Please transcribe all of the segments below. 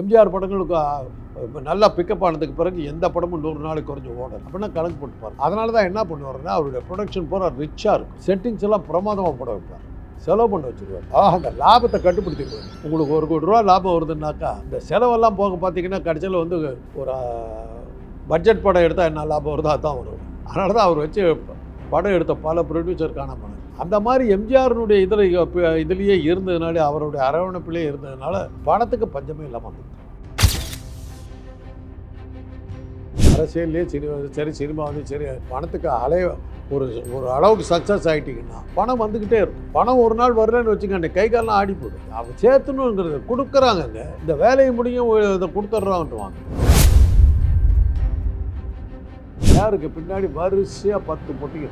எம்ஜிஆர் படங்களுக்கு இப்போ நல்லா பிக்கப் ஆனதுக்கு பிறகு எந்த படமும் நூறு நாளைக்கு குறைஞ்சி ஓடும் அப்படின்னா கணக்கு போட்டுப்பார் அதனால தான் என்ன பண்ணுவாருன்னா அவருடைய ப்ரொடக்ஷன் பூரா ரிச்சாக இருக்கும். செட்டிங்ஸ் எல்லாம் பிரமாதமாக போட வைப்பார். செலவு பண்ண வச்சுருவார். ஆக அந்த லாபத்தை கட்டுப்படுத்திடுவார் உங்களுக்கு ஒரு கோடி ரூபா லாபம் வருதுன்னாக்கா இந்த செலவெல்லாம் போக பார்த்தீங்கன்னா கடைசியில் வந்து ஒரு பட்ஜெட் படம் எடுத்தால் என்ன லாபம் வருதோ அதான் வரும். அதனால தான் அவர் வச்சு படம் எடுத்த பல ப்ரொடியூசர் காணாமல் அந்த மாதிரி எம்ஜிஆர்னுடைய இதில் இதுலேயே இருந்ததுனால அவருடைய அரவணைப்பிலே இருந்ததுனால பணத்துக்கு பஞ்சமே இல்லாமல் வந்தது. அரசியல்லே சினிமா சரி சினிமாவிலையும் சரி பணத்துக்கு அலைய ஒரு ஒரு அளவுக்கு சக்ஸஸ் ஆகிட்டிங்கன்னா பணம் வந்துக்கிட்டே இருக்கும். பணம் ஒரு நாள் வரலன்னு வச்சுக்கோங்க கை காலெலாம் ஆடி போடும் அவங்க சேர்த்துணுங்கிறது கொடுக்குறாங்கங்க இந்த வேலையை முடியும் இதை கொடுத்துட்றான்ட்டுவாங்க யாருக்கு? பின்னாடி வரிசையாக பத்து போட்டிங்க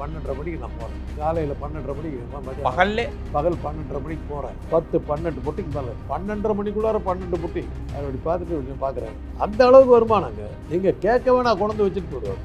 பன்னெண்டரை மணிக்கு நான் போகிறேன் காலையில் பன்னெண்டரை மணிக்கு பகல்லே? பகல் பன்னெண்டரை மணிக்கு போகிறேன் பத்து பன்னெண்டு பொட்டிக்கு மேலே. பன்னெண்டரை மணிக்குள்ளார பன்னெண்டு பொட்டி அப்படி பார்த்துட்டு இப்படி பார்க்குறேன் அந்த அளவுக்கு வருமானங்க நீங்கள் கேட்க வேணா கொண்டு வச்சுட்டு போயிடுவார்.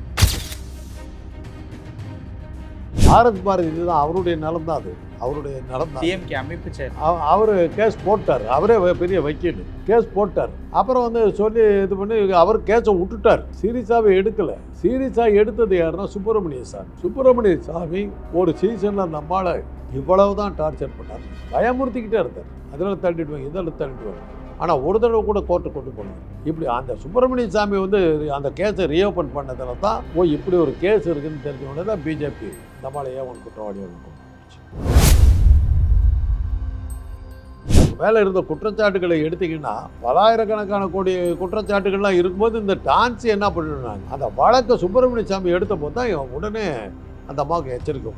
பாரத் பாரதி இதுதான் அவருடைய நலம் தான் அது. அவருடைய நலம் தான். டிஎம்கே அமைப்பு அவர் கேஸ் போட்டார். அவரே பெரிய வக்கீல். கேஸ் போட்டார். அப்புறம் வந்து சொல்லி இது பண்ணி அவர் கேஸை விட்டுட்டார். சீரியஸாகவே எடுக்கலை. சீரியஸாக எடுத்தது யாருன்னா சுப்பிரமணிய சாமி. சுப்பிரமணிய சாமி ஒரு சீசனில் அம்மாவை இவ்வளவு தான் டார்ச்சர் பண்ணார். பயமுறுத்திக்கிட்டே இருந்தார். அதில் தள்ளிடுவாங்க. இதில் தள்ளிடுவாங்க. ஆனால் ஒரு தடவை கூட கோர்ட்டு கொண்டு போகணும் இப்படி அந்த சுப்பிரமணிய சாமி வந்து அந்த கேஸை ரீஓப்பன் பண்ணதில் தான் ஓ இப்படி ஒரு கேஸ் இருக்குன்னு தெரிஞ்ச உடனே தான் பிஜேபி இந்த ஏவன் ஏன் குற்றவாளியாக மேலே இருந்த குற்றச்சாட்டுகளை எடுத்தீங்கன்னா பலாயிரக்கணக்கான கோடி குற்றச்சாட்டுகள்லாம் இருக்கும்போது இந்த டான்ஸ் என்ன பண்ணிடுறாங்க அந்த வழக்கை சுப்பிரமணிய சாமி எடுத்த போது தான் இவன் உடனே அந்த அம்மாவுக்கு எச்சரிக்கை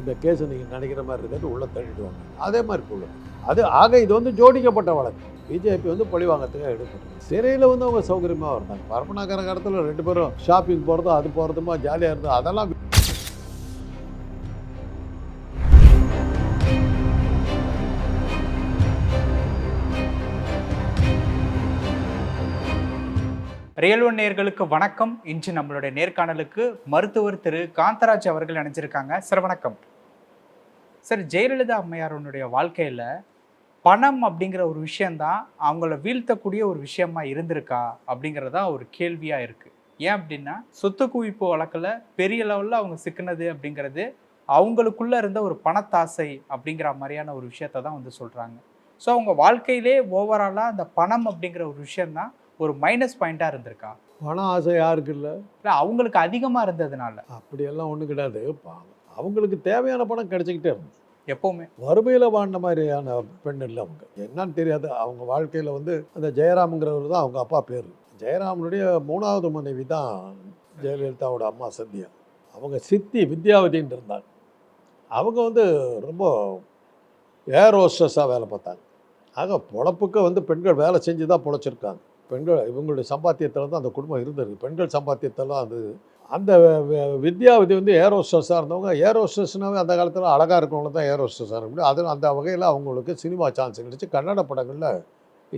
இந்த கேஸை நீங்கள் நினைக்கிற மாதிரி இருக்கிறது உள்ளே தள்ளிடுவாங்க. அதே மாதிரி உள்ள அது ஆக இது வந்து ஜோடிக்கப்பட்ட வழக்கு. பிஜேபி வந்து பழிவாங்கத்துக்காக எடுக்கணும். சிறையில் வந்து அவங்க சௌகரியமாக இருந்தாங்க பரப்பனாக்கார காலத்தில் ரெண்டு பேரும் ஷாப்பிங் போகிறதும் அது போகிறதுமா ஜாலியாக இருந்தது. அதெல்லாம் ரியல் ஒன் நேயர்களுக்கு வணக்கம். இன்று நம்மளுடைய நேர்காணலுக்கு மருத்துவர் திரு காந்தராஜ் அவர்கள் இணைஞ்சிருக்காங்க. சார் வணக்கம். சார் ஜெயலலிதா அம்மையாருடைய வாழ்க்கையில பணம் அப்படிங்கிற ஒரு விஷயம்தான் அவங்கள வீழ்த்தக்கூடிய ஒரு விஷயமா இருந்திருக்கா அப்படிங்கிறதா ஒரு கேள்வியா இருக்கு. ஏன் அப்படின்னா சொத்து குவிப்பு வழக்குல பெரிய லெவல்ல அவங்க சிக்கினது அப்படிங்கிறது அவங்களுக்குள்ள இருந்த ஒரு பணத்தாசை அப்படிங்கிற மாதிரியான ஒரு விஷயத்தை தான் வந்து சொல்றாங்க. ஸோ அவங்க வாழ்க்கையிலே ஓவராலாக அந்த பணம் அப்படிங்கிற ஒரு விஷயம்தான் ஒரு மைனஸ் பாயிண்டாக இருந்திருக்கா? பண ஆசை யாருக்கு இல்லை இல்லை அவங்களுக்கு அதிகமாக இருந்ததுனால. அப்படியெல்லாம் ஒன்றும் கிடையாது. அவங்களுக்கு தேவையான பணம் கிடைச்சிக்கிட்டே இருந்துச்சு. எப்போவுமே. வறுமையில் வாழ்ந்த மாதிரியான பெண் இல்லை அவங்க. என்னன்னு தெரியாது. அவங்க வாழ்க்கையில் வந்து அந்த ஜெயராம்ங்கிறவர் தான் அவங்க அப்பா பேர். ஜெயராமனுடைய மூணாவது மனைவி தான் ஜெயலலிதாவோட அம்மா சந்தியா. அவங்க சித்தி வித்யாவதின்னு இருந்தாங்க. அவங்க வந்து ரொம்ப ஏர் ஹோஸ்டஸாக வேலை பார்த்தாங்க. ஆக பொழப்புக்கு வந்து பெண்கள் வேலை செஞ்சு தான் பொழைச்சிருக்காங்க. பெண்கள் இவங்களுடைய சம்பாத்தியத்தில் தான் அந்த குடும்பம் இருந்தது பெண்கள் சம்பாத்தியத்தெல்லாம் அது அந்த வித்யாவதி வந்து ஏர் ஹோஸ்டஸாக இருந்தவங்க ஏர் அந்த காலத்தில் அழகாக இருக்கவங்க தான் ஏர் இருக்க முடியும் அதில் அந்த வகையில் அவங்களுக்கு சினிமா சான்ஸ் கிடச்சி கன்னட படங்களில்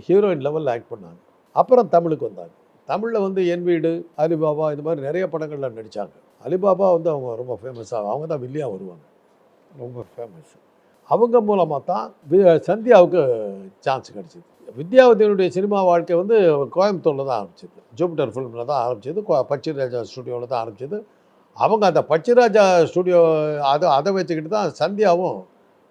ஹீரோயின் லெவலில் ஆக்ட் பண்ணாங்க. அப்புறம் தமிழுக்கு வந்தாங்க. தமிழில் வந்து என் வீடு அலிபாபா இது மாதிரி நிறைய படங்களில் நடித்தாங்க அலிபாபா வந்து அவங்க ரொம்ப ஃபேமஸாக அவங்க தான் வில்லியா வருவாங்க. ரொம்ப ஃபேமஸ் அவங்க மூலமாக தான் வி- சந்தியாவுக்கு சான்ஸ் கிடச்சிது. வித்யாவதியினுடைய சினிமா வாழ்க்கை வந்து கோயம்புத்தூரில் தான் ஆரம்பிச்சது. ஜூபிட்டர் ஃபிலிமில் தான் ஆரம்பிச்சது கோ- பச்சிராஜா ஸ்டுடியோவில் தான் ஆரம்பித்தது அவங்க அந்த பச்சிராஜா ஸ்டுடியோ அதை அதை வச்சுக்கிட்டு தான் சந்தியாவும்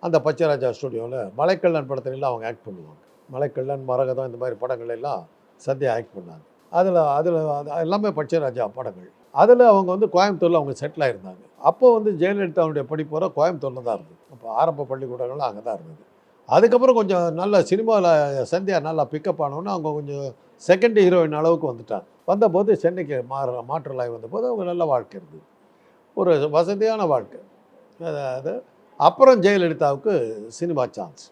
அந்த பச்சராஜா ஸ்டுடியோவில் மலைக்கல்லன் படத்துலலாம் அவங்க ஆக்ட் பண்ணுவாங்க. மலைக்கல்லன் மரகதம் இந்த மாதிரி படங்கள் எல்லாம் சந்தியா ஆக்ட் பண்ணாங்க. அதில் அதில் எல்லாமே பச்சராஜா படங்கள். அதில் அவங்க வந்து கோயம்புத்தூரில் அவங்க செட்டில் ஆகிருந்தாங்க அப்போ வந்து ஜெயலலிதாவுடைய படிப்பு வர கோயம்புத்தூரில் தான் இருந்தது. அப்போ ஆரம்ப பள்ளிக்கூடங்கள்லாம் அங்கே தான் இருந்தது. அதுக்கப்புறம் கொஞ்சம் நல்ல சினிமாவில் சந்தியா நல்லா பிக்கப் ஆனோன்னே அவங்க கொஞ்சம் செகண்ட் ஹீரோயின் அளவுக்கு வந்துட்டாங்க வந்தபோது சென்னைக்கு மாற மாற்றலாய் வந்தபோது அவங்க நல்ல வாழ்க்கை இருந்தது. ஒரு வசதியான வாழ்க்கை. அதாவது அப்புறம் ஜெயலலிதாவுக்கு சினிமா சான்ஸ்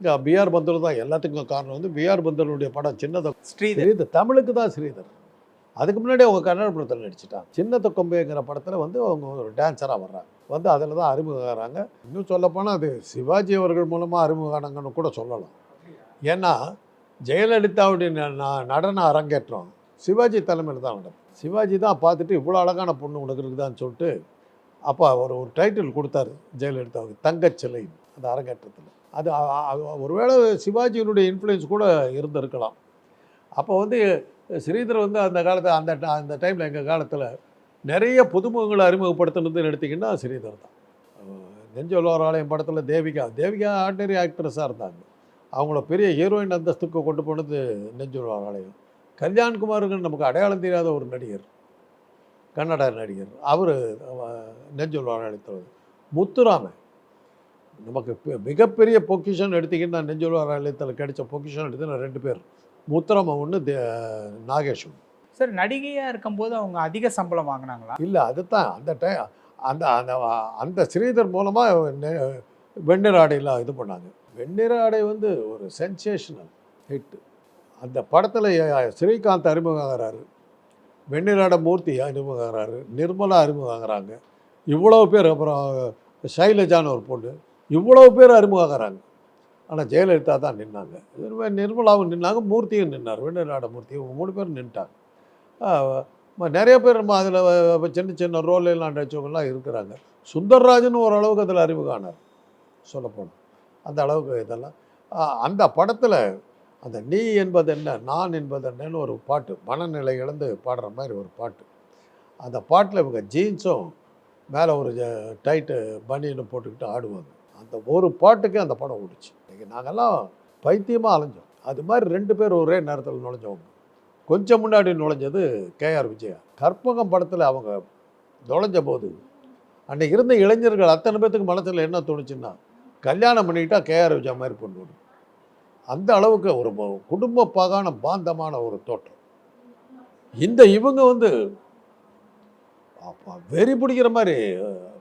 இங்கே பிஆர் பந்தர் தான் எல்லாத்துக்கும் காரணம் வந்து பிஆர் பந்தருடைய படம் சின்னத ஸ்ரீதர். தமிழுக்கு தான் ஸ்ரீதர். அதுக்கு முன்னாடி அவங்க கன்னட படத்தில் நடிச்சிட்டாங்க சின்னத்த கொம்பைங்கிற படத்தில் வந்து அவங்க ஒரு டான்ஸராக வர்றாங்க. வந்து அதில் தான் அறிமுகமாகறாங்க. இன்னும் சொல்லப்போனால் அது சிவாஜி அவர்கள் மூலமாக அறிமுகமானாங்கன்னு கூட சொல்லலாம். ஏன்னா ஜெயலலிதாவுடைய நடன அரங்கேற்றம் சிவாஜி தலைமையில் தான் நடக்கும். சிவாஜி தான் பார்த்துட்டு இவ்வளோ அழகான பொண்ணு உனக்கு இருக்குதான்னு சொல்லிட்டு அப்போ அவர் ஒரு டைட்டில் கொடுத்தாரு ஜெயலலிதாவுக்கு தங்கச்சிலை அந்த அரங்கேற்றத்தில். அது ஒருவேளை சிவாஜியினுடைய இன்ஃப்ளூயன்ஸ் கூட இருந்திருக்கலாம். அப்போ வந்து ஸ்ரீதர் வந்து அந்த காலத்தில் அந்த அந்த டைமில் எங்கள் காலத்தில் நிறைய புதுமுகங்களை அறிமுகப்படுத்தினதுன்னு எடுத்திங்கன்னா ஸ்ரீதர் தான். நெஞ்சொல்வார் ஆலயம் படத்தில் தேவிகா தேவிகா ஆர்டினரி ஆக்ட்ரஸாக இருந்தாங்க. அவங்கள பெரிய ஹீரோயின் அந்தஸ்துக்கு கொண்டு போனது நெஞ்சொல்வார் ஆலயம். கல்யாண்குமாருக்கு நமக்கு அடையாளம் தெரியாத ஒரு நடிகர். கன்னட நடிகர். அவர் நெஞ்சொல்வார் ஆலயத்தில் முத்துராமன். நமக்கு மிகப்பெரிய பொக்கிஷன் எடுத்திங்கன்னா நெஞ்சொல்வார் ஆலயத்தில் கிடைச்ச பொக்கிஷன் எடுத்து ரெண்டு பேர். முத்துராமன் ஒன்று தே நாகேஷ் ஒன்று சார் நடிகையா இருக்கும்போது அவங்க அதிக சம்பளம் வாங்கினாங்களா? இல்லை அதுதான் அந்த டை அந்த அந்த அந்த ஸ்ரீதர் மூலமாக வெண்ணிற ஆடையெல்லாம் இது பண்ணாங்க. வெண்ணிற ஆடை வந்து ஒரு சென்சேஷனல் ஹிட்டு அந்த படத்தில் ஸ்ரீகாந்த் அறிமுகமாகிறாரு. வெண்ணிறாட மூர்த்தி அறிமுகமாகிறாரு. நிர்மலா அறிமுகமாகிறாங்க. இவ்வளோ பேர் அப்புறம் சைலஜான்னு ஒரு பொண்ணு. இவ்வளோ பேர் அறிமுகமாகிறாங்க. ஆனால் ஜெயலலிதா தான் நின்னாங்க. நிர்மலாவும் நின்னாங்க மூர்த்தியும் நின்னார். வெண்ணிலாட மூர்த்தி மூணு பேர் நின்ட்டாங்க. நிறைய பேர் நம்ம அதில் சின்ன சின்ன ரோல் எல்லாம் நடிச்சவங்கலாம் இருக்கிறாங்க. சுந்தர்ராஜன் ஓரளவுக்கு அதில் அறிமுகம் ஆனார். சொல்லப்போனால் அந்த அளவுக்கு இதெல்லாம். அந்த படத்தில் அந்த நீ என்பது என்ன நான் என்பது என்னன்னு ஒரு பாட்டு மனநிலை இழந்து பாடுற மாதிரி ஒரு பாட்டு. அந்த பாட்டில் இவங்க ஜீன்ஸும் மேலே ஒரு டைட்டு பனியனை போட்டுக்கிட்டு ஆடுவாங்க. அந்த ஒரு பாட்டுக்கே அந்த படம் ஓடிச்சு. இன்றைக்கி நாங்கள்லாம் பைத்தியமாக அலைஞ்சோம். அது மாதிரி ரெண்டு பேர் ஒரே நேரத்தில் நுழைஞ்சவங்க. கொஞ்சம் முன்னாடி நுழைஞ்சது கேஆர் விஜயா. கற்பகம் படத்தில் அவங்க நுழைஞ்ச போது அன்றைக்கி இருந்த இளைஞர்கள் அத்தனை பேத்துக்கு மனசில் என்ன தோணுச்சுன்னா கல்யாணம் பண்ணிக்கிட்டால் கேஆர் விஜா மாதிரி பொண்ணு வரும். அந்த அளவுக்கு ஒரு குடும்ப பாகான பாந்தமான ஒரு தோற்றம். இந்த இவங்க வந்து வெறி பிடிக்கிற மாதிரி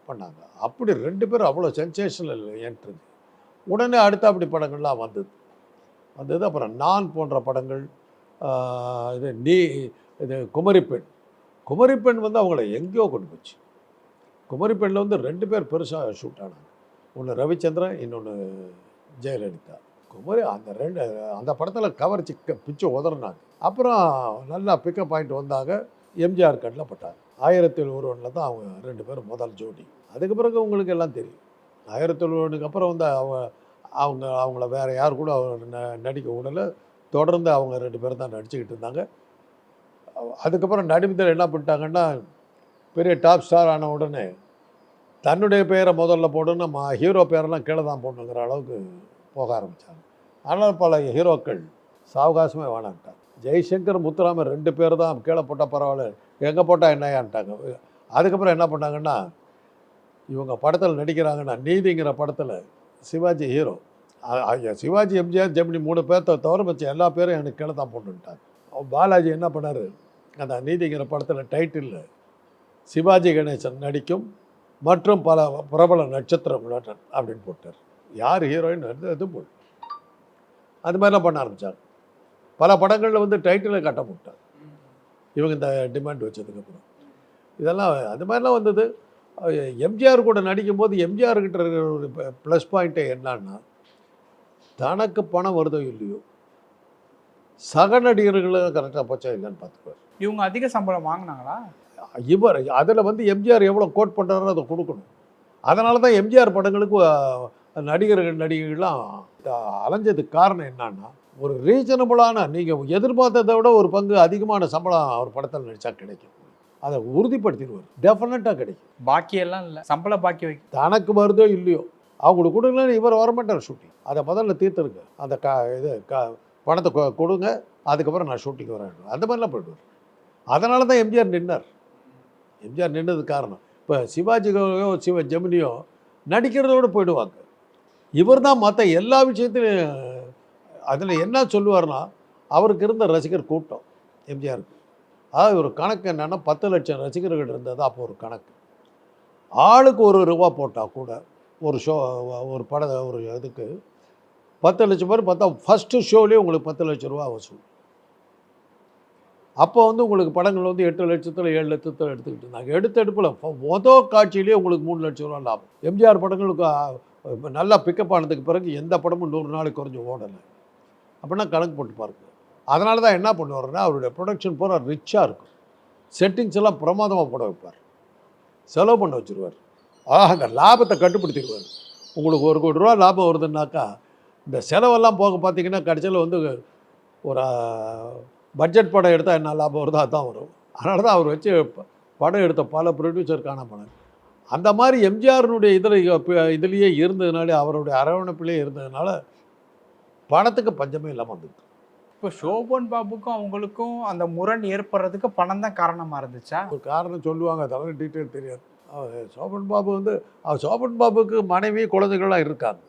பண்ணாங்க. அப்படி ரெண்டு பேரும் அவ்வளோ சென்சேஷனல் என்ட்ரு உடனே அடுத்த அப்படி படங்கள்லாம் வந்தது. வந்தது. அப்புறம் நான் போன்ற படங்கள் இது நீ இது குமரிப்பெண் குமரிப்பெண் வந்து அவங்கள எங்கேயோ கொண்டு போச்சு. குமரிப்பெண்ணில் வந்து ரெண்டு பேர் பெருசாக ஷூட் ஆனாங்க. ஒன்று ரவிச்சந்திரன் இன்னொன்று ஜெயலலிதா. குமரி அந்த ரெண்டு அந்த படத்தில் கவர் சிக்க பிச்சு உதறினாங்க. அப்புறம் நல்லா பிக்கப் பாயிண்ட் வந்தாங்க. எம்ஜிஆர் கண்ணில் பட்டாங்க. ஆயிரத்தி ஒருவனில் தான் அவங்க ரெண்டு பேரும் முதல் ஜோடி. அதுக்கு பிறகு உங்களுக்கு எல்லாம் தெரியும். ஆயிரத்தி ஒருவனுக்கு அப்புறம் வந்து அவங்க அவங்க அவங்கள வேறு யார் கூட அவங்க ந- நடிக்க விடலை. தொடர்ந்து அவங்க ரெண்டு பேரும் தான் நடிச்சுக்கிட்டு இருந்தாங்க. அதுக்கப்புறம் நடிமத்தில் என்ன பண்ணிட்டாங்கன்னா பெரிய டாப் ஸ்டார் ஆன உடனே தன்னுடைய பெயரை முதல்ல போடணும் நம்ம ஹீரோ பேரெல்லாம் கீழே தான் போடணுங்கிற அளவுக்கு போக ஆரம்பித்தாங்க ஆனால் பல ஹீரோக்கள் சாவகாசமே வேணான்ட்டாங்க. ஜெய்சங்கர் முத்துராமன் ரெண்டு பேர் தான் கீழே போட்டால் பரவாயில்ல எங்கே போட்டால் என்னையான்ட்டாங்க. அதுக்கப்புறம் என்ன பண்ணாங்கன்னா இவங்க படத்தில் நடிக்கிறாங்கன்னா நீதிங்கிற படத்தில் சிவாஜி ஹீரோ. ஐயா, சிவாஜி எம்ஜிஆர் ஜெமினி மூணு பேர்த்த தவிர வச்சு எல்லா பேரும் எனக்கு கீழே தான் போட்டுட்டாங்க பாலாஜி என்ன பண்ணார் அந்த நீதிங்கிற படத்தில் டைட்டிலில் சிவாஜி கணேசன் நடிக்கும் மற்றும் பல பிரபல நட்சத்திர நடன் அப்படின்னு போட்டார். யார் ஹீரோயின் அது இது போல். அது மாதிரிலாம் பண்ண ஆரம்பித்தாங்க பல படங்களில் வந்து டைட்டிலை கட்ட போட்டார். இவங்க இந்த டிமாண்ட் வச்சதுக்கப்புறம் இதெல்லாம் அது மாதிரிலாம் வந்தது. எம்ஜிஆர் கூட நடிக்கும்போது எம்ஜிஆர் கிட்ட இருக்கிற ஒரு ப்ளஸ் பாயிண்ட்டே என்னன்னா தனக்கு பணம் வருதோ இல்லையோ சக நடிகர்களும் கரெக்டாக போச்சா இல்லைன்னு பார்த்துக்குவார் இவங்க அதிக சம்பளம் வாங்கினாங்களா? இவர் அதில் வந்து எம்ஜிஆர் எவ்வளோ கோட் பண்ணுறாரோ அதை கொடுக்கணும். அதனால தான் எம்ஜிஆர் படங்களுக்கு நடிகர்கள் நடிகைகள்லாம் அலைஞ்சதுக்கு காரணம் என்னன்னா ஒரு ரீசனபிளான நீங்கள் எதிர்பார்த்ததை விட ஒரு பங்கு அதிகமான சம்பளம் அவர் படத்தில் நடித்தா கிடைக்கும். அதை உறுதிப்படுத்திடுவார். டெஃபினட்டாக கிடைக்கும். பாக்கி எல்லாம் இல்லை. சம்பள பாக்கி வைக்க தனக்கு வருதோ இல்லையோ அவங்களுக்கு கொடுக்கலன்னு இவர் வரமாட்டார் ஷூட்டிங் அதை முதல்ல தீர்த்துருங்க. அந்த கா இது கா பணத்தை கொடுங்க. அதுக்கப்புறம் நான் ஷூட்டிங் வரேன். அந்த மாதிரிலாம் போயிடுவார். அதனால தான் எம்ஜிஆர் நின்னார். எம்ஜிஆர் நின்னது காரணம். இப்போ சிவாஜி சிவ ஜெமினியோ நடிக்கிறதோடு போயிடுவாங்க. இவர் தான் மற்ற எல்லா விஷயத்திலையும் அதில் என்ன சொல்லுவார்னா அவருக்கு இருந்த ரசிகர் கூட்டம் எம்ஜிஆருக்கு. அதாவது ஒரு கணக்கு என்னென்னா பத்து லட்சம் ரசிகர்கள் இருந்தது அப்போ ஒரு கணக்கு. ஆளுக்கு ஒரு ரூபா போட்டால் கூட ஒரு ஷோ ஒரு பட ஒரு இதுக்கு பத்து லட்சம் பேர் பார்த்தா ஃபஸ்ட்டு ஷோலேயே உங்களுக்கு பத்து லட்சம் ரூபா வசூல். அப்போ வந்து உங்களுக்கு படங்கள் வந்து எட்டு லட்சத்தில் ஏழு லட்சத்தில் எடுத்துக்கிட்டு இருந்தாங்க. எடுத்த எடுப்பில் மொதல் காட்சியிலேயே உங்களுக்கு மூணு லட்சம் ரூபா லாபம். எம்ஜிஆர் படங்களுக்கு நல்லா பிக்கப் ஆனதுக்கு பிறகு எந்த படமும் நூறு நாளைக்கு குறைஞ்சி ஓடலை. அப்படின்னா கணக்கு போட்டு பாருங்க. அதனால தான் என்ன பண்ணுவாருன்னா அவருடைய ப்ரொடக்ஷன் பூரா ரிச்சாக இருக்கும். செட்டிங்ஸ் எல்லாம் பிரமாதமாக போட வைப்பார். செலவு பண்ண வச்சுருவார். ஆக அந்த லாபத்தை கட்டுப்படுத்திடுவார். உங்களுக்கு ஒரு கோடி ரூபா லாபம் வருதுன்னாக்கா இந்த செலவெல்லாம் போக பார்த்தீங்கன்னா கடைசியில் வந்து ஒரு பட்ஜெட் படம் எடுத்தால் என்ன லாபம் வருதோ அதுதான் வரும். அதனால தான் அவர் வச்சு படம் எடுத்த பல ப்ரொடியூசர் காணாமல் அந்த மாதிரி எம்ஜிஆரினுடைய இதில் இதுலேயே இருந்ததுனாலே அவருடைய அரவணைப்பிலே இருந்ததுனால பணத்துக்கு பஞ்சமே இல்லாமல் வந்துட்டு இப்போ சோபன் பாபுக்கும் அவங்களுக்கும் அந்த முரண் ஏற்படுறதுக்கு பணம் தான் காரணமா இருந்துச்சா? ஒரு காரணம் சொல்லுவாங்க அதெல்லாம் டீட்டெயில் தெரியாது. சோபன் பாபு வந்து அவர் சோபன் பாபுக்கு மனைவி குழந்தைகள்லாம் இருக்காங்க.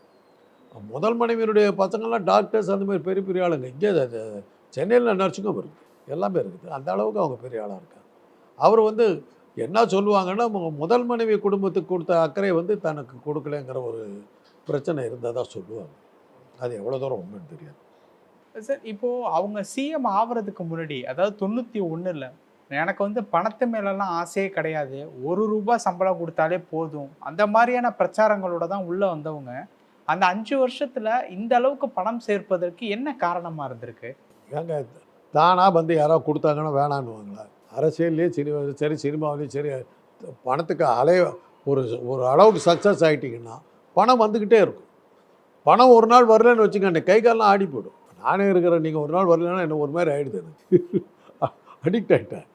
முதல் மனைவியினுடைய பசங்கள்லாம் டாக்டர்ஸ் அந்த மாதிரி பெரிய பெரிய ஆளுங்க. இங்கே சென்னையில் நர்ஸுங்கும் இருக்குது எல்லாமே இருக்குது. அந்த அளவுக்கு அவங்க பெரிய ஆளாக இருக்காங்க. அவர் வந்து என்ன சொல்லுவாங்கன்னா முதல் மனைவி குடும்பத்துக்கு கொடுத்த அக்கறை வந்து தனக்கு கொடுக்கலங்கிற ஒரு பிரச்சனை இருந்ததா சொல்லுவாங்க. அது எவ்வளோ தூரம் உண்மைன்னு தெரியாது. சார் இப்போது அவங்க சிஎம் ஆகிறதுக்கு முன்னாடி அதாவது தொண்ணூற்றி ஒன்றில் எனக்கு வந்து பணத்து மேலெல்லாம் ஆசையே கிடையாது. ஒரு ரூபாய் சம்பளம் கொடுத்தாலே போதும். அந்த மாதிரியான பிரச்சாரங்களோட தான் உள்ளே வந்தவங்க. அந்த அஞ்சு வருஷத்தில் இந்த அளவுக்கு பணம் சேர்ப்பதற்கு என்ன காரணமாக இருந்திருக்கு? ஏங்க தானாக வந்து யாராவது கொடுத்தாங்கன்னா வேணான்னுவாங்களா? அரசியல்லையும் சினிமா சரி சினிமாவிலையும் சரி பணத்துக்கு அலைய ஒரு ஒரு அளவுக்கு சக்ஸஸ் ஆகிட்டிங்கன்னா பணம் வந்துக்கிட்டே இருக்கும். பணம் ஒரு நாள் வரலன்னு வச்சுக்கோங்க கை காலெலாம் ஆடி போடும் நானே இருக்கிறேன் நீங்கள் ஒரு நாள் வரலன்னா என்ன ஒரு மாதிரி ஆகிடுது எனக்கு. அடிக்ட் ஆகிட்டேன்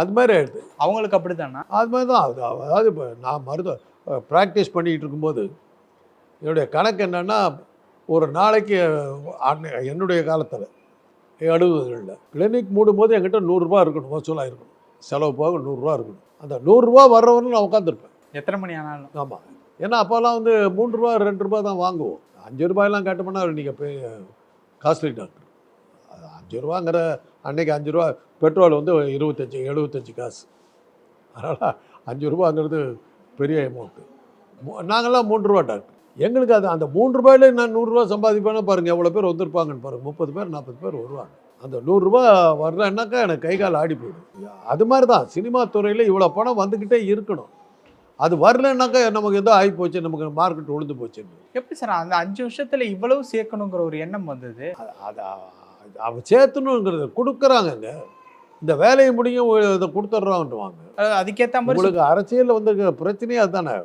அது மாதிரி ஆகிடுது அவங்களுக்கு அப்படித்தானா? அது மாதிரி தான் அது அதாவது இப்போ நான் மருத்துவ ப்ராக்டிஸ் பண்ணிக்கிட்டு இருக்கும்போது என்னுடைய கணக்கு என்னென்னா ஒரு நாளைக்கு என்னுடைய காலத்தில் எழுபதுகளில் கிளினிக் மூடும்போது என்கிட்ட நூறுரூவா இருக்கணும் வசூலாக இருக்கணும். செலவு போக நூறுரூவா இருக்கணும். அந்த நூறுரூவா வர்றவன்னு நான் உட்காந்துருப்பேன் எத்தனை மணி ஆனாலும். ஆமாம் ஏன்னா அப்போல்லாம் வந்து மூன்று ரூபா ரெண்டு ரூபா தான் வாங்குவோம். அஞ்சு ரூபாயெல்லாம் கட்டணும்னா நீங்கள் போய் காஸ்ட்லி டாக்டர் அஞ்சு ரூபாங்கிற அன்னைக்கு அஞ்சு ரூபா பெட்ரோல் வந்து இருபத்தஞ்சி எழுபத்தஞ்சி காசு. அதனால் அஞ்சு ரூபாங்கிறது பெரிய அமௌண்ட்டு நாங்கள்லாம் மூன்று ரூபா டாக்டர் எங்களுக்கு அது அந்த மூன்று ரூபாயில நான் நூறுரூவா சம்பாதிப்பேன்னா பாருங்கள் எவ்வளோ பேர் வந்திருப்பாங்கன்னு பாருங்கள் முப்பது பேர் நாற்பது பேர் வருவாங்க. அந்த நூறுரூவா வரலன்னாக்கா எனக்கு கை கால் ஆடி போயிடும். அது மாதிரி தான் சினிமா துறையில் இவ்வளோ பணம் வந்துக்கிட்டே இருக்கணும். அது வரலன்னாக்கா நமக்கு ஏதோ ஆகி போச்சு நமக்கு மார்க்கெட் விழுந்து போச்சுன்னு எப்படி சார் அந்த அஞ்சு வருஷத்துல இவ்வளவு சேர்க்கணுங்கிற ஒரு எண்ணம் வந்தது? அது அவ சேர்த்தணுங்கிறது கொடுக்குறாங்கங்க. இந்த வேலையை முடியும் இதை கொடுத்துட்றான்ட்டுவாங்க அதாவது அதுக்கேத்த மாதிரி உங்களுக்கு அரசியலில் வந்து பிரச்சனையே அதுதானே.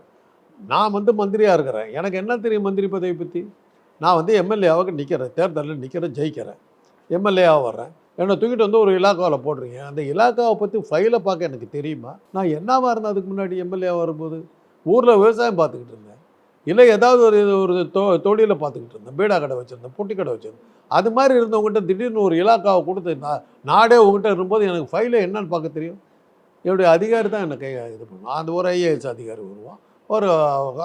நான் வந்து மந்திரியாக இருக்கிறேன். எனக்கு என்ன தெரியும் மந்திரி பதவி பற்றி நான் வந்து எம்எல்ஏவாக நிற்கிறேன் தேர்தலில் நிற்கிறேன் ஜெயிக்கிறேன். எம்எல்ஏவாக வர்றேன். என்னை தூக்கிட்டு வந்து ஒரு இலாக்காவில் போடுறீங்க அந்த இலாக்காவை பற்றி ஃபைலை பார்க்க எனக்கு தெரியுமா? நான் என்னவாக இருந்தேன் அதுக்கு முன்னாடி எம்எல்ஏ வரும்போது? ஊரில் விவசாயம் பார்த்துக்கிட்டு இருந்தேன். இல்லை ஏதாவது ஒரு ஒரு தொ தொழிலை பார்த்துக்கிட்டு இருந்தேன். பீடா கடை வச்சுருந்தேன் பொட்டி கடை வச்சுருந்தேன். அது மாதிரி இருந்தவங்ககிட்ட திடீர்னு ஒரு இலாக்காவை கொடுத்து நான் நாடே உங்ககிட்ட இருக்கும்போது எனக்கு ஃபைலை என்னன்னு பார்க்க தெரியும்? என்னுடைய அதிகாரி தான் என்னை கை இது பண்ணுவோம் அந்த ஒரு ஐஏஎஸ் அதிகாரி வருவான். ஒரு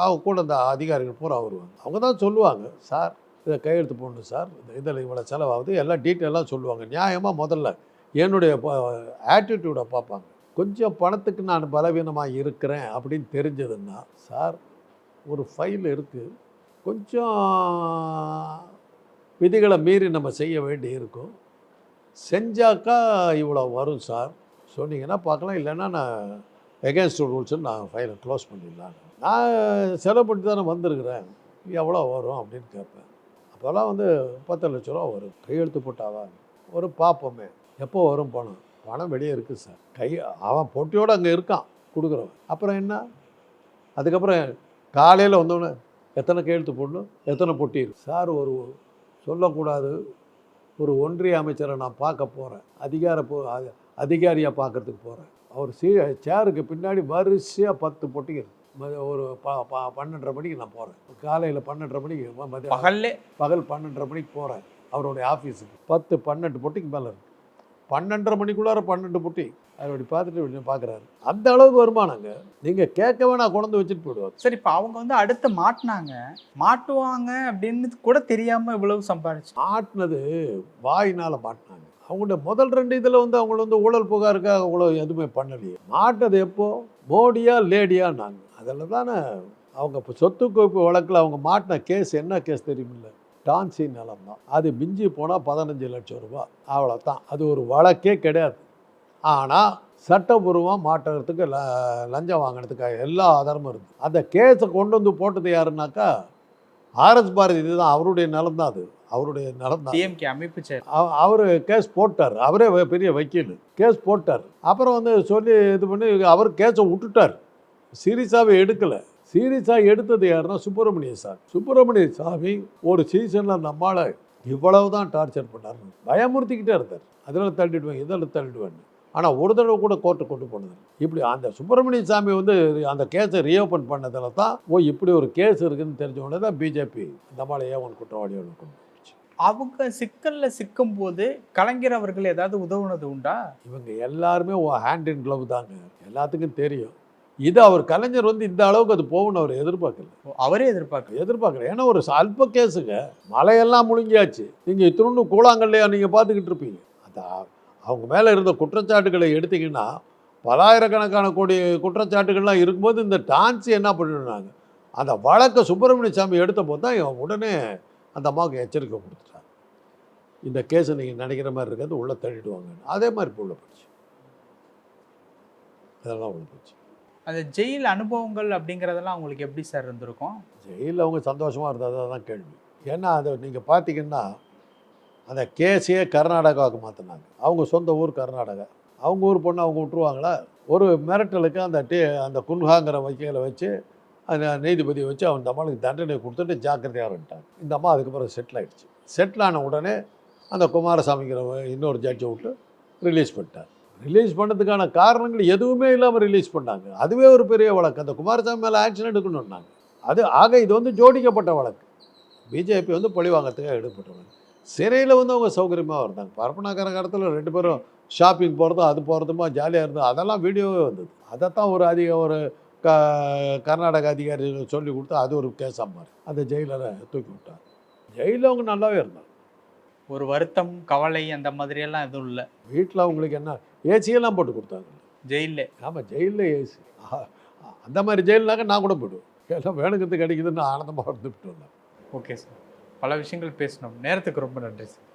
அவங்க கூட இந்த அதிகாரிகள் பூரா வருவாங்க. அவங்க தான் சொல்லுவாங்க சார் இதை கையெழுத்து போடணும் சார். இந்த இதில் இவ்வளோ செலவாகுது. எல்லாம் டீட்டெயிலாக சொல்லுவாங்க. நியாயமாக முதல்ல என்னுடைய ஆட்டிடியூடை பார்ப்பாங்க. கொஞ்சம் பணத்துக்கு நான் பலவீனமாக இருக்கிறேன் அப்படின்னு தெரிஞ்சதுன்னா சார் ஒரு ஃபைல் இருக்குது கொஞ்சம் விதிகளை மீறி நம்ம செய்ய வேண்டி இருக்கும். செஞ்சாக்கா இவ்வளோ வரும் சார். சொன்னீங்கன்னா பார்க்கலாம். இல்லைன்னா நான் எகேன்ஸ்ட் ரூல்ஸ்னு நான் ஃபைலை க்ளோஸ் பண்ணிடலாம். நான் செலவு பண்ணி தானே வந்திருக்கிறேன். எவ்வளோ வரும் அப்படின்னு கேட்பேன். அப்போல்லாம் வந்து பத்து லட்ச ரூபா வரும். கையெழுத்து போட்டாவா? ஒரு பார்ப்போமே எப்போ வரும் பணம்? பணம் வெளியே இருக்குது சார். கை அவன் பொட்டியோடு அங்கே இருக்கான் கொடுக்குறவன். அப்புறம் என்ன? அதுக்கப்புறம் காலையில் வந்தோடனே எத்தனை கையெழுத்து போடணும்? எத்தனை பொட்டி இருக்கு? சார் ஒரு சொல்லக்கூடாது. ஒரு ஒன்றிய அமைச்சரை நான் பார்க்க போகிறேன் அதிகார போ அதிகாரியாக பார்க்கறதுக்கு போகிறேன் அவர் சீ சேருக்கு பின்னாடி வரிசையாக பத்து பொட்டிங்க ஒரு ப ப- பன்னெண்டரை மணிக்கு நான் போகிறேன் காலையில் பன்னெண்டரை மணிக்கு மதியம் பகல்லே? பகல் பன்னெண்டரை மணிக்கு போகிறேன் அவருடைய ஆஃபீஸுக்கு பத்து பன்னெண்டு பொட்டிக்கு மேலே இருக்கு. பன்னெண்டரை மணிக்குள்ளார பன்னெண்டு பொட்டி. அப்படி பார்த்துட்டு இப்படி பார்க்குறாரு அந்த அளவுக்கு வருமானங்க. நீங்கள் கேட்க வேணா கொண்டு வச்சுட்டு போயிடுவாங்க சரி இப்போ அவங்க வந்து அடுத்து மாட்டினாங்க. மாட்டுவாங்க அப்படின்னு கூட தெரியாம இவ்வளவு சம்பாதிச்சு மாட்டினது வாயினால் மாட்டினாங்க. அவங்களோட முதல் ரெண்டு இதில் வந்து அவங்கள வந்து ஊழல் புகாருக்காக அவ்வளோ எதுவுமே பண்ணலையே. மாட்டது எப்போ? மோடியா லேடியா நாங்கள் அதில் தானே அவங்க இப்போ சொத்து குவிப்பு வழக்கில் அவங்க மாட்டின கேஸ் என்ன கேஸ் தெரியுமில்ல? டான்சி நிலம் தான். அது மிஞ்சி போனால் பதினஞ்சு லட்சம் ரூபாய் அவ்வளோதான். அது ஒரு வழக்கே கிடையாது. ஆனால் சட்டபூர்வமாக மாட்டுறதுக்கு ல லஞ்சம் வாங்கினதுக்காக எல்லா ஆதாரமும் இருக்குது அந்த கேஸை கொண்டு வந்து போட்டது யாருன்னாக்கா ஆர்எஸ் பாரதி. இதுதான் அவருடைய நிலம் தான் அது. அவருடைய நிலம் தான். டிஎம்கே அமைப்பு அவர் கேஸ் போட்டார். அவரே பெரிய வக்கீல். கேஸ் போட்டார். அப்புறம் வந்து சொல்லி இது பண்ணி அவர் கேஸை விட்டுட்டார். சீரியஸாகவே எடுக்கலை. சீரியஸாக எடுத்தது யாருன்னா சுப்பிரமணிய சாமி சுப்பிரமணிய சாமி ஒரு சீசனில் அம்மாளை இவ்வளவு தான் டார்ச்சர் பண்ணார் பயமுறுத்திக்கிட்டே இருந்தார். அதில் தள்ளிடுவேன் இதில் தள்ளிடுவேன் ஆனால் ஒரு தடவை கூட கோர்ட்டு கொண்டு போனது இப்படி அந்த சுப்பிரமணிய சாமி வந்து அந்த கேஸை ரீஓப்பன் பண்ணதில் தான் ஓ இப்படி ஒரு கேஸ் இருக்குதுன்னு தெரிஞ்ச உடனே தான் பிஜேபி இந்த அம்மாளை ஏன் ஒன் குற்றவாளியோட கொண்டு அவங்க சிக்கல்ல சிக்கும் போது கலைஞர் அவர்கள் ஏதாவது உதவுனது உண்டா? இவங்க எல்லாருமே ஹேண்ட் இன் க்ளவ் தாங்க. எல்லாத்துக்கும் தெரியும். இது அவர் கலைஞர் வந்து இந்த அளவுக்கு அது போகும்னு அவர் எதிர்பார்க்கல. அவரே எதிர்பார்க்கல. எதிர்பார்க்கல. ஏன்னா ஒரு அல்ப கேஸுங்க. மலையெல்லாம் முழுங்கியாச்சு. நீங்கள் இத்தினொன்று கூழாங்கல்லையா நீங்கள் பார்த்துக்கிட்டு இருப்பீங்க. அந்த அவங்க மேலே இருந்த குற்றச்சாட்டுகளை எடுத்தீங்கன்னா பலாயிரக்கணக்கான கோடி குற்றச்சாட்டுகள்லாம் இருக்கும்போது இந்த டான்ஸ் என்ன பண்ணிடுறாங்க அந்த வழக்கை சுப்பிரமணிய சாமி எடுத்த போது தான் உடனே அந்த அம்மாவுக்கு எச்சரிக்கை கொடுத்துட்டாங்க. இந்த கேஸை நீங்கள் நினைக்கிற மாதிரி இருக்கிறது உள்ளே தள்ளிடுவாங்க. அதே மாதிரி இப்போ உள்ள போச்சு. அதெல்லாம் உள்ள போச்சு. அந்த ஜெயில் அனுபவங்கள் அப்படிங்கறதெல்லாம் உங்களுக்கு எப்படி சார் இருந்திருக்கும்? ஜெயிலில் அவங்க சந்தோஷமாக இருந்தது தான் கேள்வி. ஏன்னா அதை நீங்கள் பார்த்தீங்கன்னா அந்த கேஸையே கர்நாடகாவுக்கு மாற்றினாங்க அவங்க சொந்த ஊர் கர்நாடகா. அவங்க ஊர் பொண்ணு அவங்க விட்டுருவாங்களா? ஒரு மிரட்டலுக்கு அந்த டே அந்த குன்ஹாங்கிற வகையில் வச்சு அந்த நீதிபதியை வச்சு அவன் இந்த அம்மாளுக்கு தண்டனை கொடுத்துட்டு ஜாக்கிரதையாக இருந்துட்டாங்க இந்த அம்மா அதுக்கப்புறம் செட்டில் ஆகிடுச்சு செட்டில் ஆன உடனே அந்த குமாரசாமிங்கிற இன்னொரு ஜட்ஜை விட்டு ரிலீஸ் பண்ணிட்டார். ரிலீஸ் பண்ணதுக்கான காரணங்கள் எதுவுமே இல்லாமல் ரிலீஸ் பண்ணாங்க. அதுவே ஒரு பெரிய வழக்கு. அந்த குமாரசாமி மேலே ஆக்ஷன் எடுக்கணும்னாங்க அது ஆக இது வந்து ஜோடிக்கப்பட்ட வழக்கு. பிஜேபி வந்து பழிவாங்கத்துக்காக எடுப்பட்டவங்க வழக்கு சிறையில் வந்து அவங்க சௌகரியமாக இருந்தாங்க. பரப்பனாக்கார காலத்தில் ரெண்டு பேரும் ஷாப்பிங் போகிறதும் அது போகிறதுமா ஜாலியாக இருந்தது. அதெல்லாம் வீடியோவே வந்தது. அதைத்தான் ஒரு அதிக ஒரு க கர்நாடக அதிகாரி சொல்லி கொடுத்து அது ஒரு கேஸாக மாறி. அந்த ஜெயிலரை தூக்கி விட்டார். ஜெயிலில் அவங்க நல்லாவே இருந்தாங்க. ஒரு வருத்தம் கவலை அந்த மாதிரி எல்லாம் எதுவும் இல்லை. வீட்டில் அவங்களுக்கு என்ன ஏசியெல்லாம் போட்டு கொடுத்தாங்க. ஜெயில்ல. ஆமாம் ஜெயிலில் ஏசி. அந்த மாதிரி ஜெயில்னாக்க நான் கூட போயிடுவேன். எல்லாம் வேணுங்கிறது கிடைக்குதுன்னு ஆனந்தமாக இருந்துவிட்டு வந்தேன். Okay sir. பல விஷயங்கள் பேசணும் நேரத்துக்கு ரொம்ப நன்றி சார்.